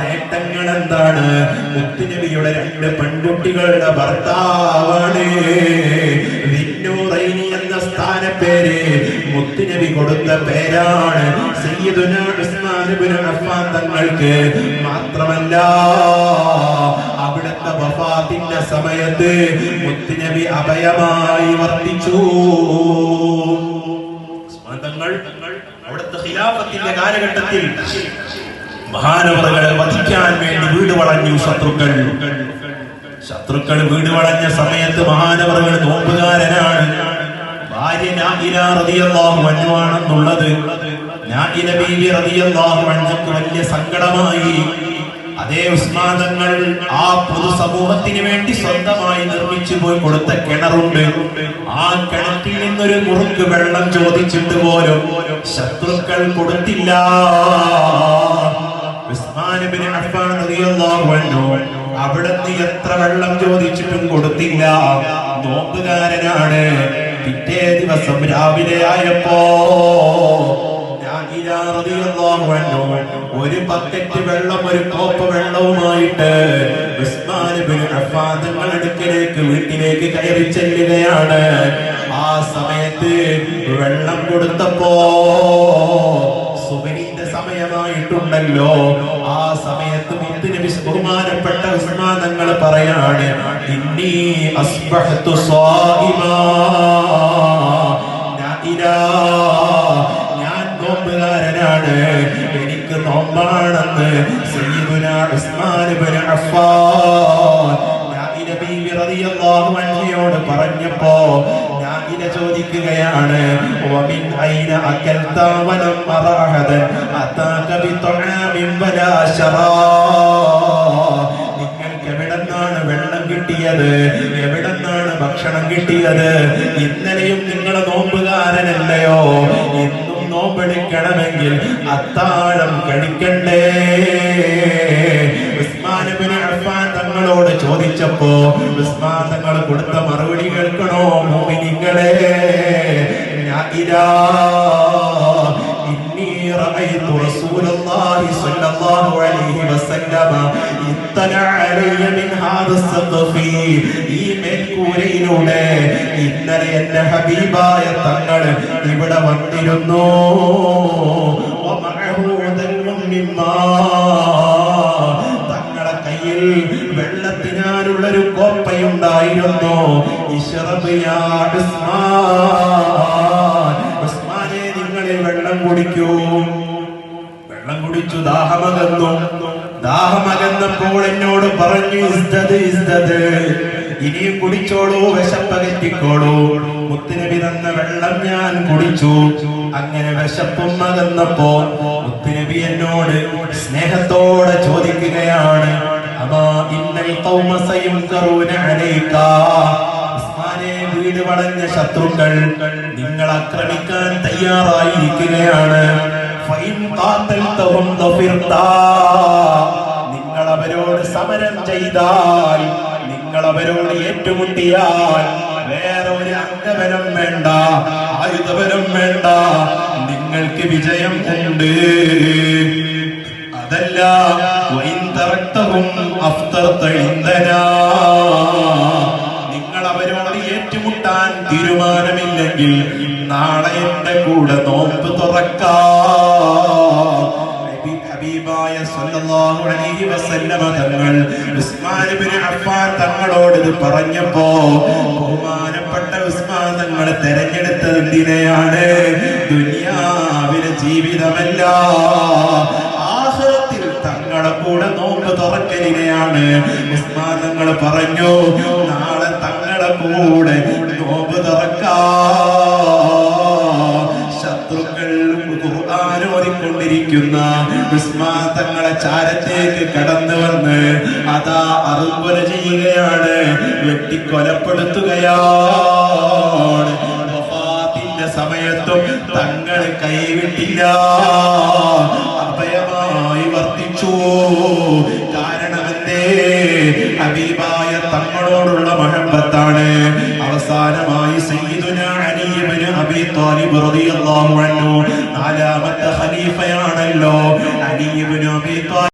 നേട്ടങ്ങൾ എന്താണ് മുത്തുനബിയുടെ രണ്ട് പെൺകുട്ടികളുടെ ഭർത്താവാണ്. എന്ന സ്ഥാനപ്പേര് മുത്തുനബി കൊടുത്ത പേരാണ്. സയ്യിദുന ഉസ്മാനുബിന് അഫ്ഫാൻ തങ്ങൾക്ക് മാത്രമല്ല അവിടുത്തെ വഫാത്തിന്റെ സമയത്ത് മുത്തുനബി അഭയമായി വർത്തിച്ചു. തങ്ങൾ അവിടുത്തെ ഖിലാഫത്തിന്റെ കാലഘട്ടത്തിൽ മഹാനവറുകളെ വധിക്കാൻ വേണ്ടി വീട് വളഞ്ഞു ശത്രുക്കൾ. ശത്രുക്കൾ വീട് വളഞ്ഞ സമയത്ത് മഹാനവറുകൾ നോമ്പുകാരനാണ്. ഭാര്യ അൻഹക്ക് വലിയ സങ്കടമായി. അതേ ഉസ്മാനങ്ങൾ ആ പൊതുസമൂഹത്തിന് വേണ്ടി സ്വന്തമായി നിർമ്മിച്ചു പോയി കൊടുത്ത കിണറുണ്ട്. ആ കിണറ്റിൽ നിന്നൊരു മുറുക്ക് വെള്ളം ചോദിച്ചിട്ട് പോലും ശത്രുക്കൾ കൊടുത്തില്ല. അവിടുന്ന് എത്ര വെള്ളം ചോദിച്ചിട്ടും കൊടുത്തില്ല. നോമ്പുകാരനാണ്. പിറ്റേ ദിവസം രാവിലെ ആയപ്പോ ഒരു ബക്കറ്റ് വെള്ളം ഒരു കോപ്പ് വെള്ളവുമായിട്ട് അടുക്കിലേക്ക് വീട്ടിലേക്ക് കയറി ചെല്ലുകയാണ്. ആ സമയത്ത് വെള്ളം കൊടുത്തപ്പോ സുബനീന്റെ സമയമായിട്ടുണ്ടല്ലോ. സമയത്ത് ബഹുമാനപ്പെട്ട ഉസ്മാൻ തങ്ങൾ പറയാണ് ഇന്നി അസ്ബഹത്തു നായിലാ ഞാൻ നോമ്പുകാരനാണ് എനിക്ക് നോമ്പാണെന്ന് സയ്യിദുന ഉസ്മാൻ ഇബ്നു അഫ്ഫാൻ. ബീവി റളിയല്ലാഹു അൻഹയോട് പറഞ്ഞപ്പോ നായില ചോദിക്കുകയാണ് വമിൻ ഐന അകൽത വലം അറഹദൻ അതാക ബിതുആമിൻ വലാ ശറാ. നിങ്ങൾക്ക് എവിടെന്നാണ് വെള്ളം കിട്ടിയത്? എവിടെന്നാണ് ഭക്ഷണം കിട്ടിയത്? ഇന്നലെയും നിങ്ങൾ നോമ്പുകാരനല്ലയോ? ഇന്നും നോമ്പെടുക്കണമെങ്കിൽ അത്താഴം കഴിക്കണ്ടേ. ഉസ്മാനുബിന് അഫ്ഫാൻ തങ്ങളോട് ചോദിച്ചപ്പോ ഉസ്മാൻ തങ്ങൾ കൊടുത്ത മറുപടി إني رأيت رسول الله صلى الله عليه وسلم اطلع علي من هذا السقف ഈ മേൽക്കൂരയിലൂടെ ഇന്നലെ എന്റെ ഹബീബായ തങ്ങൾ ഇവിടെ വന്നിരുന്നു ومعه ذل من ماء. തങ്ങളെ കയ്യിൽ വെള്ളത്തിനാലുള്ളൊരു കോപ്പയുണ്ടായിരുന്നു ഇശ്റബ് ഇസ്തത് ഇസ്തത് ഇനിയും കുടിച്ചോളൂ വിശപ്പകറ്റിക്കോളൂ. മുത്തുനബി തന്ന വെള്ളം ഞാൻ കുടിച്ചു. അങ്ങനെ വിശപ്പും മകന്നപ്പോ മുത്തുനബി എന്നോട് സ്നേഹത്തോടെ ചോദിക്കുകയാണ് അമാ ഇന്നൽ ഖൗമ കറൂന അലൈക. ഉസ്മാനെ വീട് വളഞ്ഞ ശത്രുക്കൾ നിങ്ങൾ ആക്രമിക്കാൻ തയ്യാറായിരിക്കുകയാണ്. ഫൈൻ ഖാതൽതഹും ദഫിർതാ. അവരോട് സമരം ചെയ്താൽ നിങ്ങൾ അവരോട് ഏറ്റുമുട്ടിയാൽ വേറെ ഒരു അംഗബലം വേണ്ട ആയുധബലം വേണ്ട. നിങ്ങൾക്ക് വിജയം ഉണ്ട്. അതല്ല വൈൻ തറക്തഹും അഫ്തർത ഇന്ധനാ നിങ്ങൾ അവരോട് ഏറ്റുമുട്ടാൻ തീരുമാനമില്ലെങ്കിൽ നാളെ എന്റെ കൂടെ നോമ്പ് തുറക്കാം. ഹബീബായ സല്ലല്ലാഹു അലൈഹി വസല്ലമ തങ്ങൾ ഉസ്മാൻ ഇബ്നു അഫ്ഫാൻ തങ്ങളോട് ഇത് പറഞ്ഞപ്പോ ബഹുമാനപ്പെട്ട ഉസ്മാൻ തങ്ങൾ തെരഞ്ഞെടുത്തത് എന്തിനെയാണ് ദുനിയാവിലെ ജീവിതമല്ല ആഖിറത്തിൽ തങ്ങളെ കൂടെ നോമ്പ് തുറക്കലിനെയാണ് ഉസ്മാൻ തങ്ങൾ പറഞ്ഞു. നാളെ തങ്ങളെ കൂടെ നോമ്പ് തുറക്കാം. ഓതിക്കൊണ്ടിരിക്കുന്ന ഉസ്മാൻ തങ്ങളെ ചാരത്തേക്ക് കടന്നു വന്ന് അതാ അറുകൊല ചെയ്യുകയാണ് വെട്ടിക്കൊലപ്പെടുത്തുകയാണ്. സമയത്തും തങ്ങൾ കൈവിട്ടില്ല. അഭയമായി വർത്തിച്ചു. കാരണമെന്തേ ഹബീബായ തങ്ങളോടുള്ള മഹബത്താണ്. അവസാനമായി സയ്യിദുന ത്വാലിബ് റളിയല്ലാഹു അൻഹു നാലാമത്തെ ഖലീഫയാണല്ലോ അലി ഇബ്നു അബി